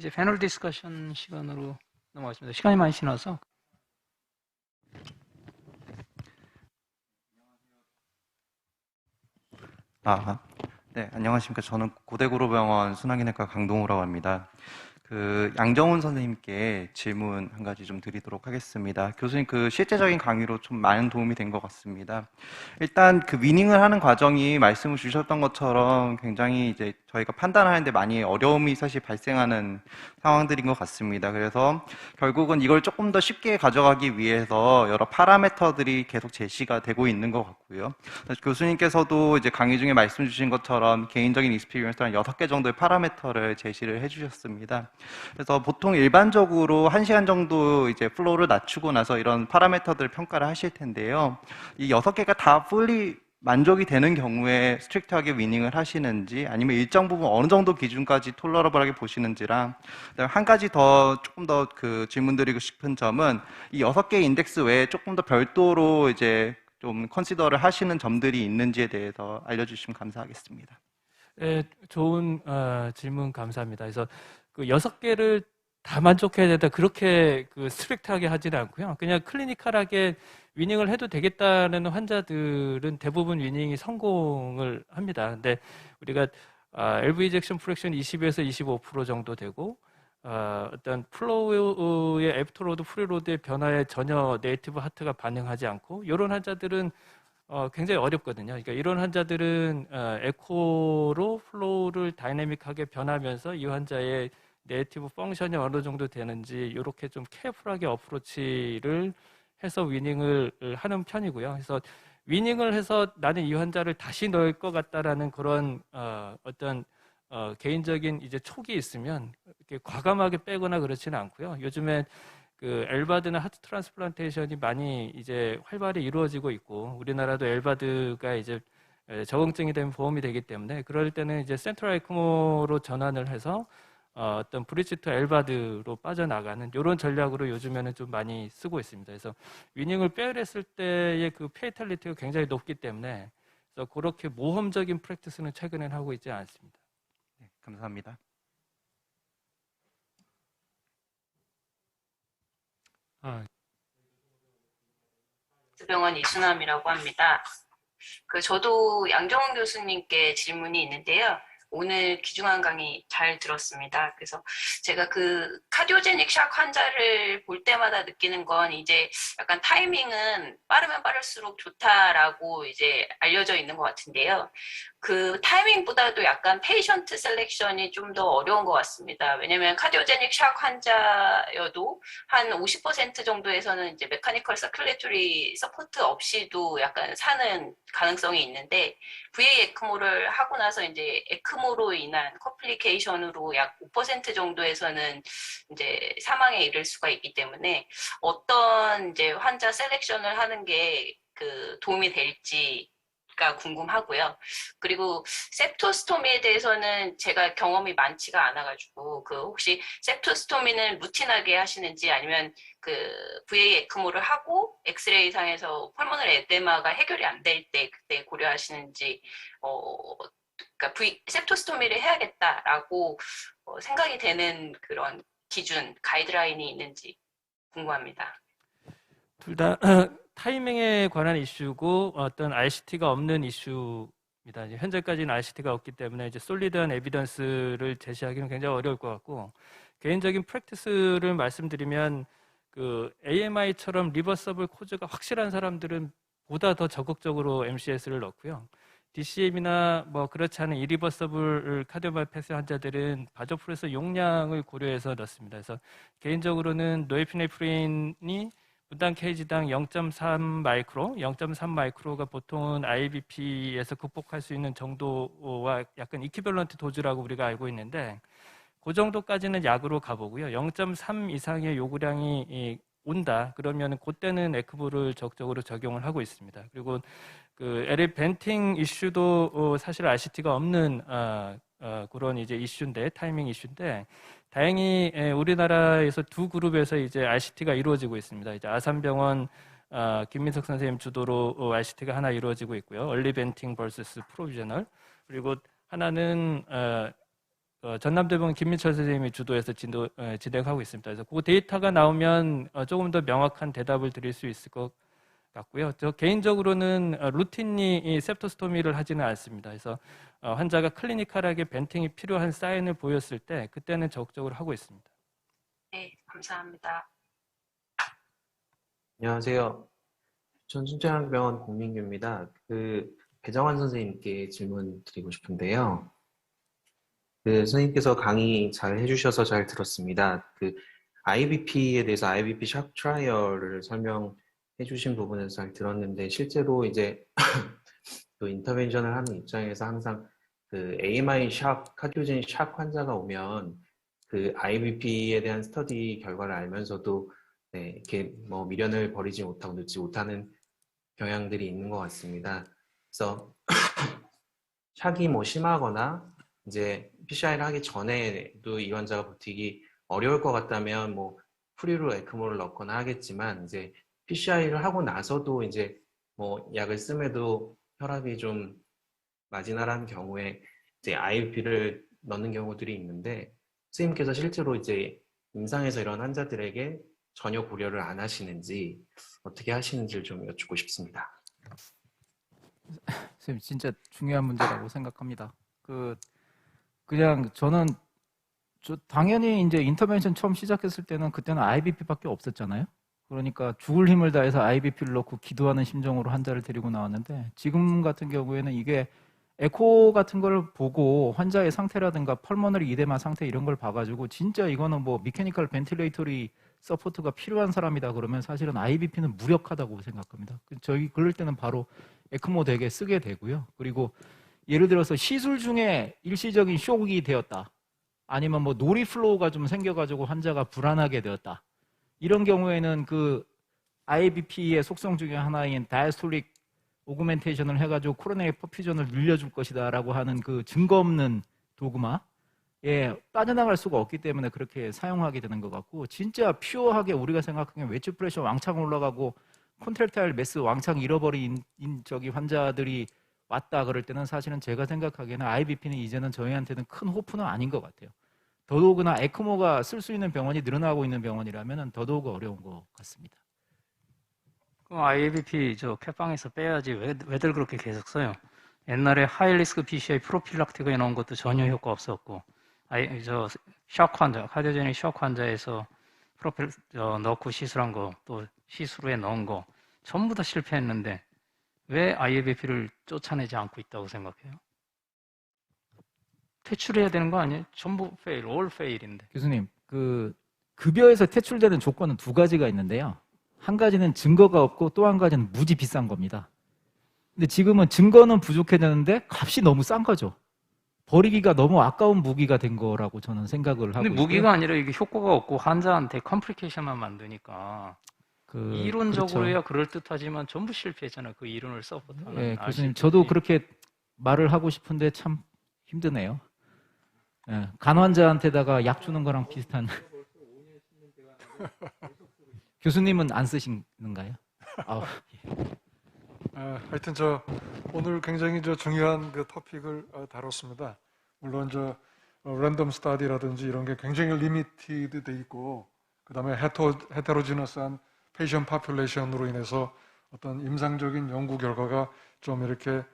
이제 패널 디스커션 시간으로 넘어가겠습니다. 시간이 많이 지나서 아, 네, 안녕하십니까. 저는 고대구로병원 순환기내과 강동우라고 합니다. 그 양정훈 선생님께 질문 한 가지 좀 드리도록 하겠습니다. 교수님 그 실제적인 강의로 좀 많은 도움이 된 것 같습니다. 일단 그 위닝을 하는 과정이 말씀을 주셨던 것처럼 굉장히 이제 저희가 판단하는데 많이 어려움이 사실 발생하는 상황들인 것 같습니다. 그래서 결국은 이걸 조금 더 쉽게 가져가기 위해서 여러 파라메터들이 계속 제시가 되고 있는 것 같고요. 교수님께서도 이제 강의 중에 말씀 주신 것처럼 개인적인 익스피리언스 한 여섯 개 정도의 파라메터를 제시를 해주셨습니다. 그래서 보통 일반적으로 한 시간 정도 이제 플로우를 낮추고 나서 이런 파라메터들을 평가를 하실 텐데요. 이 여섯 개가 다 fully 만족이 되는 경우에 스트릭트하게 위닝을 하시는지 아니면 일정 부분 어느 정도 기준까지 톨러러블하게 보시는지랑 한 가지 더 조금 더 그 질문 드리고 싶은 점은 이 여섯 개의 인덱스 외에 조금 더 별도로 이제 좀 컨시더를 하시는 점들이 있는지에 대해서 알려주시면 감사하겠습니다. 네, 좋은 어, 질문 감사합니다. 그래서 그 여섯 개를 다 만족해야 된다 그렇게 그 스트릭트하게 하지는 않고요. 그냥 클리니컬하게 위닝을 해도 되겠다는 환자들은 대부분 위닝이 성공을 합니다. 근데 우리가 아, LV 이젝션 프랙션 20에서 25% 정도 되고 어, 어떤 플로우의 애프터로드 프리로드의 변화에 전혀 네이티브 하트가 반응하지 않고 이런 환자들은 어, 굉장히 어렵거든요. 그러니까 이런 환자들은 어, 에코로 플로우를 다이내믹하게 변하면서 이 환자의 네이티브 펑션이 어느 정도 되는지 이렇게 좀 케어풀하게 어프로치를 해서 위닝을 하는 편이고요. 그래서 위닝을 해서 나는 이 환자를 다시 넣을 것 같다라는 그런 어, 어떤 어, 개인적인 이제 촉이 있으면 이렇게 과감하게 빼거나 그렇지는 않고요. 요즘에 그 엘바드나 하트 트랜스플란테이션이 많이 이제 활발히 이루어지고 있고 우리나라도 엘바드가 이제 적응증이 되면 보험이 되기 때문에 그럴 때는 이제 센트럴 에크모로 전환을 해서 어, 어떤 브리지 투 엘바드로 빠져나가는 이런 전략으로 요즘에는 좀 많이 쓰고 있습니다. 그래서 위닝을 빼냈을 때의 그 페이탈리티가 굉장히 높기 때문에 그래서 그렇게 모험적인 프랙티스는 최근엔 하고 있지 않습니다. 네, 감사합니다. 아, 병원 이수남이라고 합니다. 그 저도 양정훈 교수님께 질문이 있는데요. 오늘 귀중한 강의 잘 들었습니다. 그래서 제가 그 카디오제닉 샥 환자를 볼 때마다 느끼는 건 이제 약간 타이밍은 빠르면 빠를수록 좋다라고 이제 알려져 있는 것 같은데요. 그 타이밍보다도 약간 페이션트 셀렉션이 좀 더 어려운 것 같습니다. 왜냐면 카디오제닉 샥 환자여도 한 50% 정도에서는 이제 메카니컬 서큘레토리 서포트 없이도 약간 사는 가능성이 있는데 VA 에크모를 하고 나서 이제 에크모로 인한 커플리케이션으로 약 5% 정도에서는 이제 사망에 이를 수가 있기 때문에 어떤 이제 환자 셀렉션을 하는 게 그 도움이 될지 가 궁금하고요. 그리고 septostomy 대해서는 제가 경험이 많지가 않아가지고 그 혹시 septostomy 루틴하게 하시는지 아니면 그 VA 에크모를 하고 엑스레이 상에서 펄모널 에데마가 해결이 안 될 때 그때 고려하시는지 어 그러니까 V septostomy 를 해야겠다라고 어, 생각이 되는 그런 기준 가이드라인이 있는지 궁금합니다. 둘 다 타이밍에 관한 이슈고 어떤 RCT가 없는 이슈입니다. 현재까지는 RCT가 없기 때문에 이제 솔리드한 에비던스를 제시하기는 굉장히 어려울 것 같고 개인적인 프랙티스를 말씀드리면 그 AMI처럼 리버서블 코즈가 확실한 사람들은 보다 더 적극적으로 MCS를 넣고요. DCM이나 뭐 그렇지 않은 이리버서블 카디오바이패스 환자들은 바저풀에서 용량을 고려해서 넣습니다. 그래서 개인적으로는 노에피네프린이 분당 케이지당 0.3 마이크로, 0.3 마이크로가 보통은 IBP에서 극복할 수 있는 정도와 약간 이퀴벌런트 도즈라고 우리가 알고 있는데 그 정도까지는 약으로 가보고요. 0.3 이상의 요구량이 온다. 그러면 그때는 에크보를 적극적으로 적용을 하고 있습니다. 그리고 그 LA 벤팅 이슈도 사실 RCT가 없는 어, 어, 그런 이제 이슈인데 타이밍 이슈인데 다행히 우리나라에서 두 그룹에서 이제 RCT가 이루어지고 있습니다. 이제 아산병원 어, 김민석 선생님 주도로 RCT가 하나 이루어지고 있고요. 얼리 벤팅 vs 프로비저널 그리고 하나는 어, 어, 전남대병원 김민철 선생님이 주도해서 진도, 에, 진행하고 있습니다. 그래서 그 데이터가 나오면 어, 조금 더 명확한 대답을 드릴 수 있을 것 같 고요. 저 개인적으로는 어, 루틴리 이 septostomy 를 하지는 않습니다. 그래서 어, 환자가 클리니컬하게 벤팅이 필요한 사인을 보였을 때 그때는 적극적으로 하고 있습니다. 네, 감사합니다. 안녕하세요. 전 순천향병원 공민규입니다. 그 배정환 선생님께 질문 드리고 싶은데요. 그 선생님께서 강의 잘 해주셔서 잘 들었습니다. 그 IBP에 대해서 IBP 샥 트라이얼을 설명 해 주신 부분에서 잘 들었는데 실제로 이제 또 인터벤션을 하는 입장에서 항상 그 AMI 샥, 카디오제닉 샥 환자가 오면 그 IBP에 대한 스터디 결과를 알면서도 네, 이렇게 뭐 미련을 버리지 못하고 늦지 못하는 경향들이 있는 것 같습니다. 그래서 샥이 뭐 심하거나 이제 PCI를 하기 전에도 이 환자가 버티기 어려울 것 같다면 뭐 프리로 에크모를 넣거나 하겠지만 이제 PCI를 하고 나서도 이제 뭐 약을 씀에도 혈압이 좀 마지나라는 경우에 이제 IVP를 넣는 경우들이 있는데 선생님께서 실제로 이제 임상에서 이런 환자들에게 전혀 고려를 안 하시는지 어떻게 하시는지를 좀 여쭙고 싶습니다. 선생님 진짜 중요한 문제라고 생각합니다. 그 그냥 저는 저 당연히 이제 인터벤션 처음 시작했을 때는 그때는 IBP밖에 없었잖아요. 그러니까 죽을 힘을 다해서 IBP를 넣고 기도하는 심정으로 환자를 데리고 나왔는데 지금 같은 경우에는 이게 에코 같은 걸 보고 환자의 상태라든가 펄모너리 이데마 상태 이런 걸 봐가지고 진짜 이거는 뭐 미케니컬 벤틸레이터리 서포트가 필요한 사람이다 그러면 사실은 IBP는 무력하다고 생각합니다. 그 저희 그럴 때는 바로 에크모 되게 쓰게 되고요. 그리고 예를 들어서 시술 중에 일시적인 쇼크가 되었다. 아니면 뭐 노리 플로우가 좀 생겨가지고 환자가 불안하게 되었다. 이런 경우에는 그 IBP의 속성 중에 하나인 다이스톨릭 오그멘테이션을 해가지고 코로나의 퍼퓨전을 늘려줄 것이다라고 하는 그 증거 없는 도구마 예, 빠져나갈 수가 없기 때문에 그렇게 사용하게 되는 것 같고 진짜 퓨어하게 우리가 생각하기엔 웨지 프레셔 왕창 올라가고 콘트랙타일 매스 왕창 잃어버린 인- 저기 환자들이 왔다 그럴 때는 사실은 제가 생각하기에는 IBP는 이제는 저희한테는 큰 호프는 아닌 것 같아요. 더더욱이나 에크모가 쓸 수 있는 병원이 늘어나고 있는 병원이라면 더더욱 어려운 것 같습니다. 그럼 IABP 저 캣방에서 빼야지 왜, 왜들 그렇게 계속 써요? 옛날에 하이리스크 PCI 프로필락틱에 넣은 것도 전혀 효과 없었고 아이 저shock 환자, 카디오제닉 쇼크 환자에서 프로필 저 넣고 시술한 거 또 시술 후에 넣은 거 전부 다 실패했는데 왜 IABP를 쫓아내지 않고 있다고 생각해요? 퇴출해야 되는 거 아니에요? 전부 페일, 올 페일인데. 교수님, 그 급여에서 퇴출되는 조건은 두 가지가 있는데요. 한 가지는 증거가 없고 또 한 가지는 무지 비싼 겁니다. 근데 지금은 증거는 부족해졌는데 값이 너무 싼 거죠. 버리기가 너무 아까운 무기가 된 거라고 저는 생각을 하고 근데 있고요. 무기가 아니라 이게 효과가 없고 환자한테 컴플리케이션만 만드니까 그, 이론적으로야 그렇죠. 그럴 듯하지만 전부 실패했잖아요. 그 이론을 서포트하는 예, 아시는 교수님, 저도. 그렇게 말을 하고 싶은데 참 힘드네요. 예, 간 환자한테다가 약 주는 거랑 비슷한. 교수님은 안 쓰시는가요? 아, 아, 하여튼 저 오늘 굉장히 저 중요한 그 토픽을 어, 다뤘습니다. 물론 저 어, 랜덤 스타디라든지 이런 게 굉장히 리미티드 돼 있고 그다음에 헤터 헤테로지너스한 페이션 파퓰레이션으로 인해서 어떤 임상적인 연구 결과가 좀 이렇게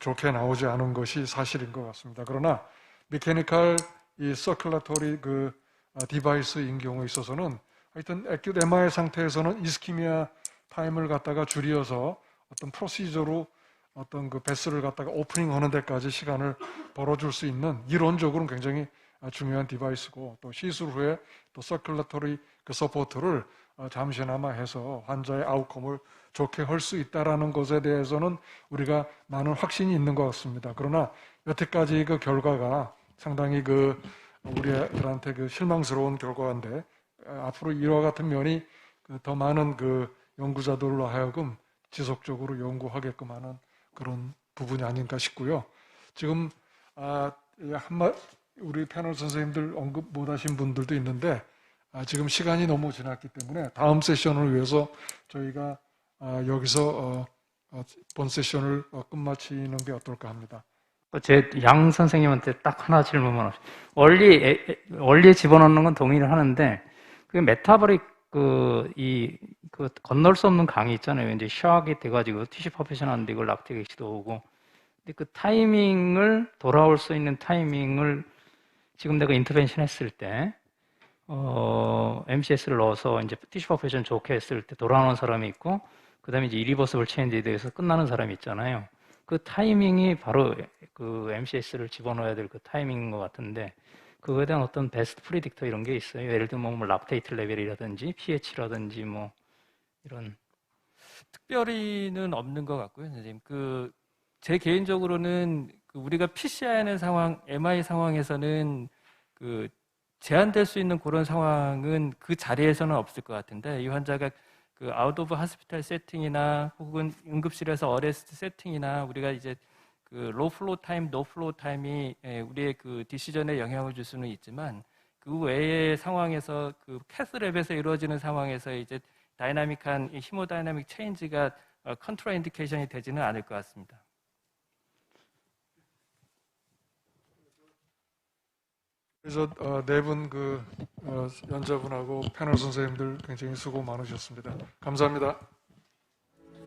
좋게 나오지 않은 것이 사실인 것 같습니다. 그러나 미케니컬 이 서큘라토리 그 어, 디바이스인 경우에 있어서는 하여튼 액큐트 MI 상태에서는 이스키미아 타임을 갖다가 줄여서 어떤 프로시저로 어떤 그 베스를 갖다가 오프닝 하는 데까지 시간을 벌어줄 수 있는 이론적으로는 굉장히 아, 중요한 디바이스고 또 시술 후에 또 서큘러터리 그 서포트를 어, 잠시나마 해서 환자의 아웃컴을 좋게 할 수 있다라는 것에 대해서는 우리가 많은 확신이 있는 것 같습니다. 그러나 여태까지 그 결과가 상당히 그 우리들한테 그 실망스러운 결과인데 어, 앞으로 이와 같은 면이 그더 많은 그 연구자들로 하여금 지속적으로 연구하게끔 하는 그런 부분이 아닌가 싶고요. 지금 아, 이 한마 우리 패널 선생님들 언급 못하신 분들도 있는데 아, 지금 시간이 너무 지났기 때문에 다음 세션을 위해서 저희가 아, 여기서 어, 어, 본 세션을 어, 끝마치는 게 어떨까 합니다. 제 양 선생님한테 딱 하나 질문만 하시. 원리 에- 에- 원리에 집어넣는 건 동의를 하는데 그 메타버릭 그 이 그 건널 수 없는 강이 있잖아요. 이제 샥이 돼가지고 티슈 퍼페션 하는데 이걸 락테기시도 오고. 근데 그 타이밍을 돌아올 수 있는 타이밍을 지금 내가 인터벤션 했을 때 어, MCS를 넣어서 이제 티슈 퍼페션 좋게 했을 때 돌아오는 사람이 있고 그 다음에 이제 이리버스블 체인지에 대해서 끝나는 사람이 있잖아요. 그 타이밍이 바로 그 MCS를 집어넣어야 될 그 타이밍인 것 같은데 그거에 대한 어떤 베스트 프리딕터 이런 게 있어요. 예를 들면 뭐 락테이트 레벨이라든지 pH라든지 뭐 이런 특별히는 없는 것 같고요, 선생님. 그, 제 개인적으로는 그 우리가 PCI하는 상황, MI 상황에서는 그 제한될 수 있는 그런 상황은 그 자리에서는 없을 것 같은데 이 환자가 그 아웃 오브 하스피탈 세팅이나 혹은 응급실에서 어레스트 세팅이나 우리가 이제 그 로우 플로우 타임, 노 플로우 타임이 예, 우리의 그 디시전에 영향을 줄 수는 있지만 그 외의 상황에서 그 캐스랩에서 이루어지는 상황에서 이제 다이나믹한 이 히모다이나믹 체인지가 어, 컨트롤 인디케이션이 되지는 않을 것 같습니다. 그래서 네분그 연자분하고 패널 선생님들 굉장히 수고 많으셨습니다. 감사합니다.